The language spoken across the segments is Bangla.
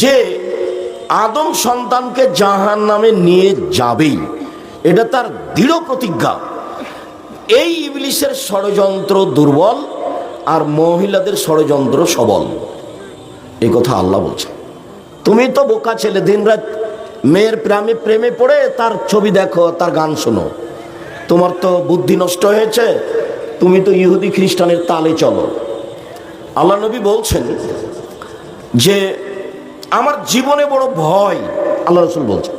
যে আদম সন্তানকে জাহান নামে নিয়ে যাবেই। এটা তার দৃঢ় প্রতিজ্ঞা। এই ইবলিশের ষড়যন্ত্র দুর্বল আর মহিলাদের ষড়যন্ত্র সবল। এই কথা আল্লাহ বলছে তুমি তো বোকা ছেলে, দিনরাত মেয়ের প্রেমে প্রেমে পড়ে, তার ছবি দেখো, তার গান শোনো। তোমার তো বুদ্ধি নষ্ট হয়েছে, তুমি তো ইহুদি খ্রিস্টানের তালে চলো। আল্লাহ নবী বলছেন যে আমার জীবনে বড় ভয় আল্লাহ রসুল বলছেন।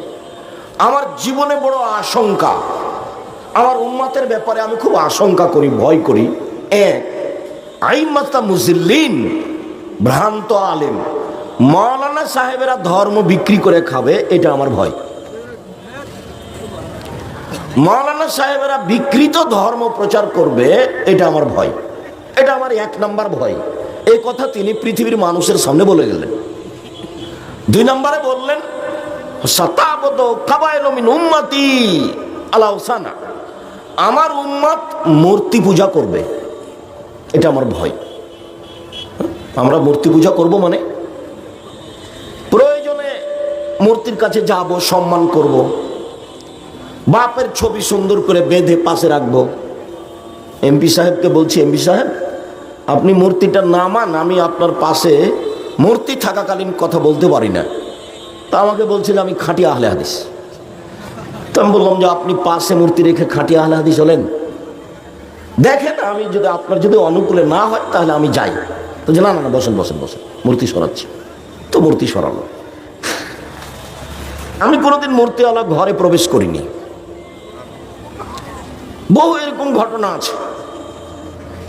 আমার জীবনে বড় আশঙ্কা আমার উম্মাতের ব্যাপারে আমি খুব আশঙ্কা করি ভয় করি। এক আইমাতা মুজিল্লিন ভ্রান্ত আলেম। মাওলানা সাহেবেরা ধর্ম বিক্রি করে খাবে এটা আমার ভয়। মাওলানা সাহেবেরা বিকৃত ধর্ম প্রচার করবে এটা আমার ভয়। এটা আমার এক নাম্বার ভয়। এই কথা তিনি পৃথিবীর মানুষের সামনে বলে গেলেন। দুই নম্বরে বললেন আমার উম্মত মূর্তি পূজা করবে। এটা আমার ভয়। আমরা মূর্তি পূজা করব মানে? প্রয়োজনে মূর্তির কাছে যাব, সম্মান করব। বাপের ছবি সুন্দর করে বেঁধে পাশে রাখব। এমপি সাহেবকে বলছি, এমপি সাহেব, আপনি মূর্তিটা নামান আমি আপনার পাশে মূর্তি থাকাকালীন কথা বলতে পারি না। তা আমাকে বলছিল, আমি খাঁটি আহলে হাদিস। তো আমি বললাম যে, আপনি পাশে মূর্তি রেখে খাঁটি আহলে হাদিস হলেন দেখেন, আমি যদি আপনার যদি অনুকূলে না হয়, তাহলে আমি যাই। তো যে, না না বসেন বসেন বসেন, মূর্তি সরাচ্ছি। তো মূর্তি সরালো। আমি কোনোদিন মূর্তিওয়ালা ঘরে প্রবেশ করিনি। বহু এরকম ঘটনা আছে।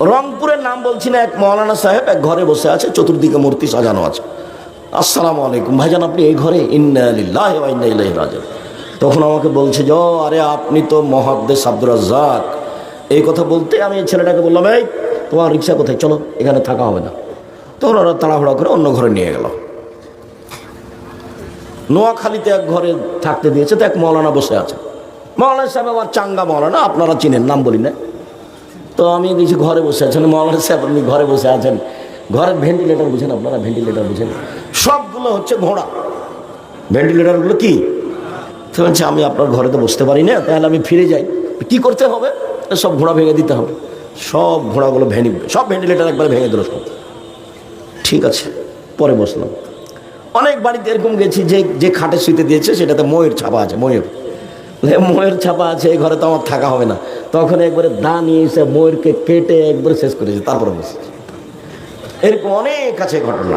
রংপুরের নাম বলছি না, এক মৌলানা সাহেব এক ঘরে বসে আছে, চতুর্দিকে মূর্তি সাজানো আছে। আসসালামু আলাইকুম। ভাইজান, আপনি এই ঘরে ইন্না লিল্লাহি ওয়া ইন্না ইলাইহি রাজিউন। তখন আমাকে বলছে যে আরে আপনি তো মহাদ্দেশ আব্দুর রাজ্জাক। এই কথা বলতে আমি ছেলেটাকে বললাম, এই, তোমার রিক্সা কোথায়? চলো, এখানে থাকা হবে না। তখন ওরা তাড়াহুড়া করে অন্য ঘরে নিয়ে গেল। নোয়াখালীতে এক ঘরে থাকতে দিয়েছে, তো এক মৌলানা বসে আছে। মৌলানা সাহেব আমার চাঙ্গা মৌলানা, আপনারা চিনেন, নাম বলি না তো আমি দেখছি ঘরে বসে আছেন মৌলানা সাহেব আপনি ঘরে বসে আছেন। ঘরের ভেন্টিলেটার বুঝেন আপনারা ভেন্টিলেটার বুঝেন। সবগুলো হচ্ছে ঘোড়া। ভেন্টিলেটারগুলো কি? তো বলছে, আমি আপনার ঘরে তো বসতে পারি না, তাহলে আমি ফিরে যাই। কি করতে হবে? সব ঘোড়া ভেঙে দিতে হবে। সব ঘোড়াগুলো ভেঙে, সব ভেন্টিলেটার একবার ভেঙে দিল সব। ঠিক আছে, পরে বসলাম। অনেক বাড়িতে এরকম গেছি যে যে খাটে শুইতে দিয়েছে, সেটাতে ময়ূর ছাপা আছে, ময়ূর। ময়ূর ছাপা আছে, এই ঘরে তো আমার থাকা হবে না। তখন একবারে দা নিয়ে এসে ময়ূরকে কেটে একবারে শেষ করেছে তারপরে বসেছে। এরকম অনেক আছে ঘটনা।